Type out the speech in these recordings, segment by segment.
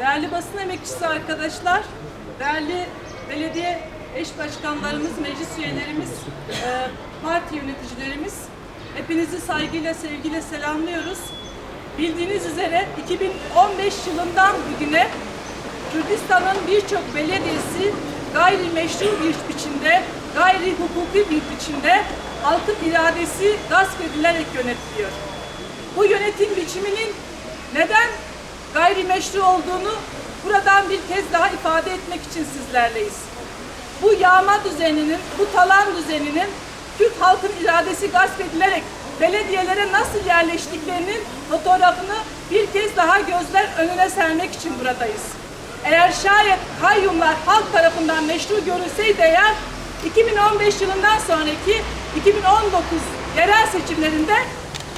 Değerli basın emekçisi arkadaşlar, değerli belediye eş başkanlarımız, meclis üyelerimiz, e, parti yöneticilerimiz, hepinizi saygıyla, sevgiyle selamlıyoruz. Bildiğiniz üzere 2015 yılından bugüne Kürdistan'ın birçok belediyesi gayrimeşru bir biçimde, gayri hukuki bir biçimde halkın iradesi gasp edilerek yönetiliyor. Bu yönetim biçiminin neden gayrimeşru olduğunu buradan bir kez daha ifade etmek için sizlerleyiz. Bu yağma düzeninin, bu talan düzeninin Kürt halkın iradesi gasp edilerek belediyelere nasıl yerleştiklerinin fotoğrafını bir kez daha gözler önüne sermek için buradayız. Eğer şayet kayyumlar halk tarafından meşru görülseydi eğer 2015 yılından sonraki 2019 yerel seçimlerinde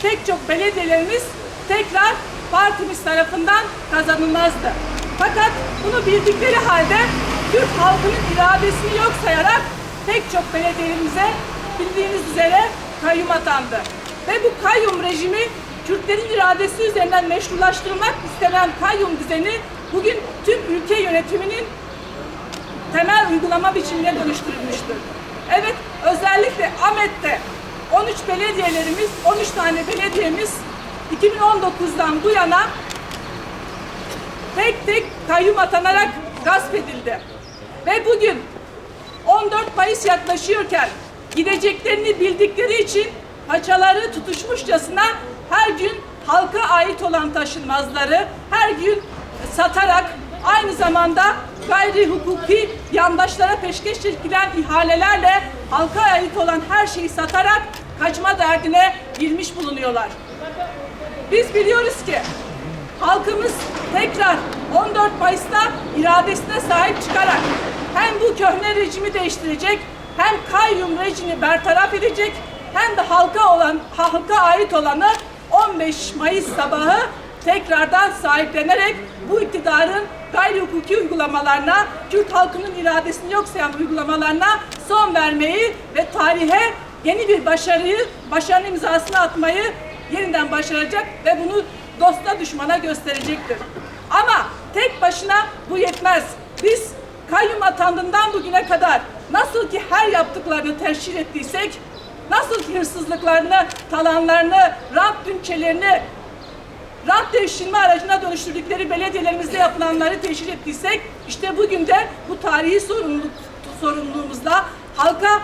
pek çok belediyelerimiz tekrar partimiz tarafından kazanılmazdı. Fakat bunu bildikleri halde Türk halkının iradesini yok sayarak pek çok belediyelerimize bildiğiniz üzere kayyum atandı. Ve bu kayyum rejimi Kürtlerin iradesi üzerinden meşrulaştırılmak istenen kayyum düzeni bugün tüm ülke yönetiminin temel uygulama biçimine dönüştürülmüştür. Evet, özellikle Ahmet'te 13 belediyelerimiz, 13 tane belediyemiz 2019'dan bu yana tek tek kayyum atanarak gasp edildi. Ve bugün 14 Mayıs yaklaşıyorken gideceklerini bildikleri için paçaları tutuşmuşçasına her gün halka ait olan taşınmazları her gün satarak aynı zamanda gayri hukuki yandaşlara peşkeş çekilen ihalelerle halka ait olan her şeyi satarak kaçma derdine girmiş bulunuyorlar. Biz biliyoruz ki halkımız tekrar 14 Mayıs'ta iradesine sahip çıkarak hem bu köhne rejimi değiştirecek hem kayyum rejimi bertaraf edecek hem de halka olan halka ait olanı 15 Mayıs sabahı tekrardan sahiplenerek bu iktidarın gayri hukuki uygulamalarına, Kürt halkının iradesini yok sayan uygulamalarına son vermeyi ve tarihe yeni bir başarıyı, başarının imzasını atmayı yeniden başaracak ve bunu dosta düşmana gösterecektir. Ama tek başına bu yetmez. Biz kayyum atandığından bugüne kadar nasıl ki her yaptıklarını teşhir ettiysek, nasıl ki hırsızlıklarını, talanlarını, rant dünçelerini, rant devşirme aracına dönüştürdükleri belediyelerimizde yapılanları teşhir ettiysek, işte bugün de bu tarihi sorumluluk, sorumluluğumuzla, halka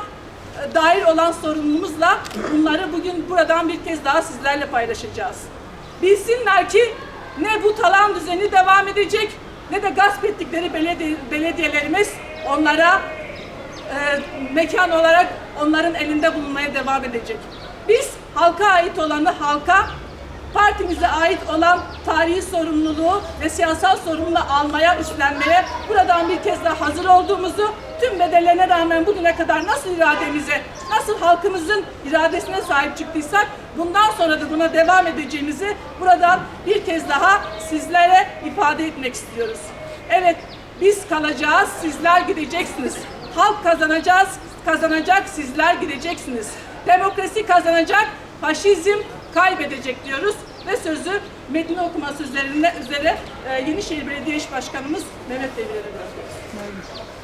dair olan sorumluluğumuzla bunları bugün buradan bir kez daha sizlerle paylaşacağız. Bilsinler ki ne bu talan düzeni devam edecek ne de gasp ettikleri belediye, belediyelerimiz onlara e, mekan olarak onların elinde bulunmaya devam edecek. Biz halka ait olanı halka, partimize ait olan tarihi sorumluluğu ve siyasal sorumluluğu almaya, üstlenmeye buradan bir kez daha hazır olduğumuzu, tüm bedellerine rağmen bugüne kadar nasıl irademize, nasıl halkımızın iradesine sahip çıktıysak bundan sonra da buna devam edeceğimizi buradan bir kez daha sizlere ifade etmek istiyoruz. Evet, biz kalacağız, sizler gideceksiniz. Halk kazanacağız, kazanacak, sizler gideceksiniz. Demokrasi kazanacak, faşizm kaybedecek diyoruz ve sözü metni okuması üzerine üzere e, Yenişehir Belediye İş Başkanımız Mehmet Demirel'e bırakıyoruz.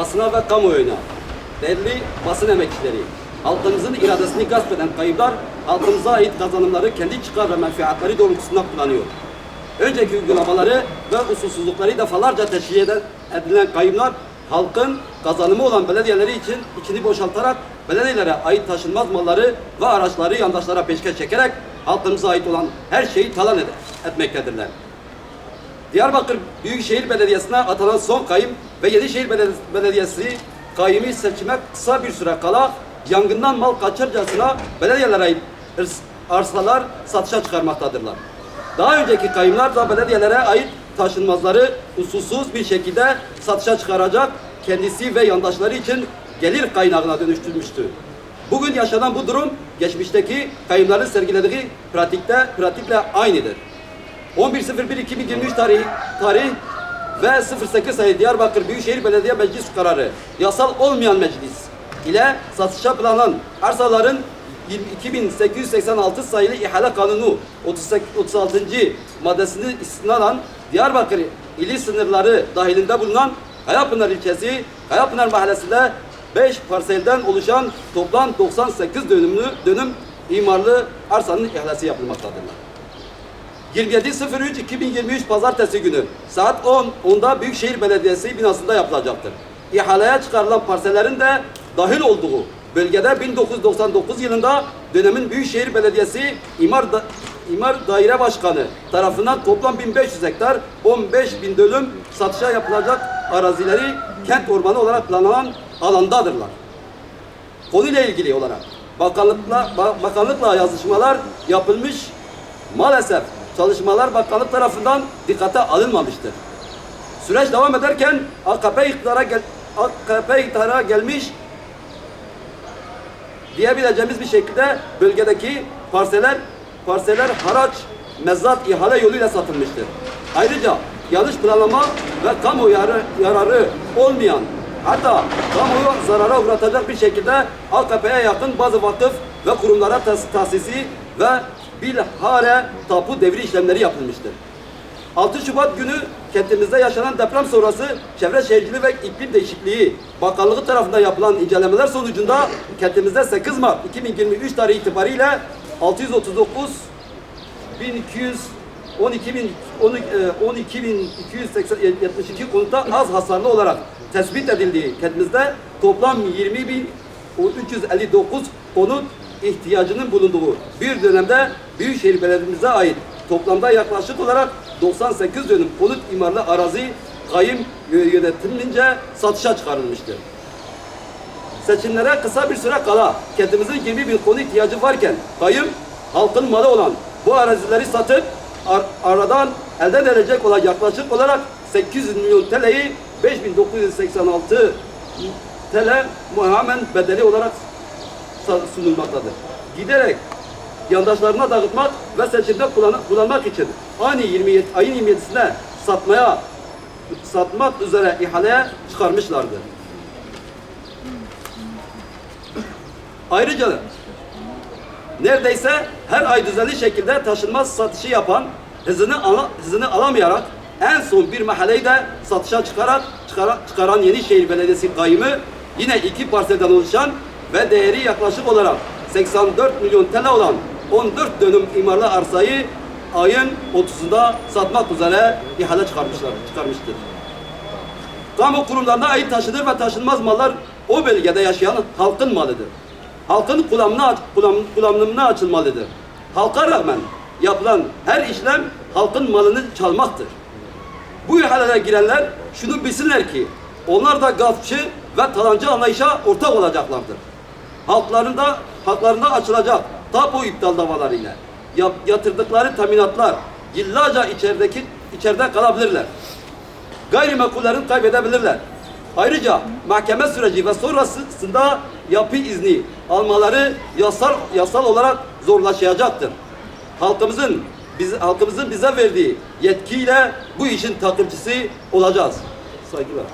Basına ve kamuoyuna, değerli basın emekçileri, halkımızın iradesini gasp eden kayıplar, halkımıza ait kazanımları kendi çıkar ve menfaatleri doğrultusunda kullanıyor. Önceki uygulamaları ve usulsüzlükleri defalarca teşhir eden, edilen kayıplar, halkın kazanımı olan belediyeleri için içini boşaltarak belediyelere ait taşınmaz malları ve araçları yandaşlara peşkeş çekerek halkımıza ait olan her şeyi talan ed- etmektedirler. Diyarbakır Büyükşehir Belediyesi'ne atanan son kayım ve Yenişehir Beledi- Belediyesi kayımı seçime kısa bir süre kala yangından mal kaçırcasına belediyelere arsalar satışa çıkarmaktadırlar. Daha önceki kayımlar da belediyelere ait taşınmazları usulsüz bir şekilde satışa çıkaracak kendisi ve yandaşları için gelir kaynağına dönüştürmüştü. Bugün yaşanan bu durum geçmişteki kayımların sergilediği pratikte pratikle aynıdır. 11.01.2023 tarih, tarih ve 08 sayı Diyarbakır Büyükşehir Belediye Meclis kararı yasal olmayan meclis ile satışa planlanan arsaların 2886 sayılı ihale kanunu 38 36. maddesini istinaden Diyarbakır ili sınırları dahilinde bulunan Kayapınar ilçesi Kayapınar mahallesinde 5 parselden oluşan toplam 98 dönümlü dönüm imarlı arsanın ihalesi yapılmaktadırlar. 27.03.2023 Pazartesi günü saat 10 10'da Büyükşehir Belediyesi binasında yapılacaktır. İhaleye çıkarılan parsellerin de dahil olduğu bölgede 1999 yılında dönemin Büyükşehir Belediyesi İmar, da, İmar Daire Başkanı tarafından toplam 1500 hektar 15 bin dönüm satışa yapılacak arazileri kent ormanı olarak planlanan alandadırlar. Konuyla ilgili olarak bakanlıkla, ba- bakanlıkla yazışmalar yapılmış. Maalesef çalışmalar bakanlık tarafından dikkate alınmamıştır. Süreç devam ederken AKP iktidara, gel, AKP iktidara gelmiş diyebileceğimiz bir şekilde bölgedeki parseler parseler haraç, mezat, ihale yoluyla satılmıştır. Ayrıca yanlış planlama ve kamu yararı, yararı olmayan hatta kamuyu zarara uğratacak bir şekilde AKP'ye yakın bazı vakıf ve kurumlara tas- tahsisi ve bilhare tapu devri işlemleri yapılmıştır. 6 Şubat günü kentimizde yaşanan deprem sonrası Çevre Şehirciliği ve İklim Değişikliği Bakanlığı tarafından yapılan incelemeler sonucunda kentimizde 8 Mart 2023 tarihi itibariyle 639 1200 12.000 12.282 konuta az hasarlı olarak tespit edildiği kentimizde toplam 20.359 konut ihtiyacının bulunduğu bir dönemde Büyükşehir Belediye'mize ait toplamda yaklaşık olarak 98 dönüm konut imarlı arazi kayım yönetimince satışa çıkarılmıştır. Seçimlere kısa bir süre kala kentimizin 20 bin konu ihtiyacı varken kayım halkın malı olan bu arazileri satıp ar- aradan elde edilecek olan yaklaşık olarak 800 milyon TL'yi 5986 TL muhamen bedeli olarak sunulmaktadır. Giderek yandaşlarına dağıtmak ve seçimde kullan- kullanmak için aynı 27 ayın 27'sine satmaya satmak üzere ihaleye çıkarmışlardı. Ayrıca neredeyse her ay düzenli şekilde taşınmaz satışı yapan hızını, ala, hızını alamayarak en son bir mahalleyi de satışa çıkarak çıkara, çıkaran Yenişehir Belediyesi kayyımı yine iki parselden oluşan ve değeri yaklaşık olarak 84 milyon TL olan 14 dönüm imarlı arsayı ayın 30'unda satmak üzere ihale çıkarmışlar, çıkarmıştır. Kamu kurumlarına ait taşınır ve taşınmaz mallar o bölgede yaşayan halkın malıdır. Halkın kullanımına, kullan- kullanımına açılmalıdır. Halka rağmen yapılan her işlem halkın malını çalmaktır. Bu ihalelere girenler şunu bilsinler ki onlar da gaspçı ve talancı anlayışa ortak olacaklardır. Halklarında, halklarında açılacak tapu iptal davalarıyla yatırdıkları teminatlar yıllarca içerideki içeride kalabilirler gayrimenkullerini kaybedebilirler. Ayrıca mahkeme süreci ve sonrasında yapı izni almaları yasal yasal olarak zorlaşacaktır. Halkımızın biz, halkımızın bize verdiği yetkiyle bu işin takipçisi olacağız. Saygılar.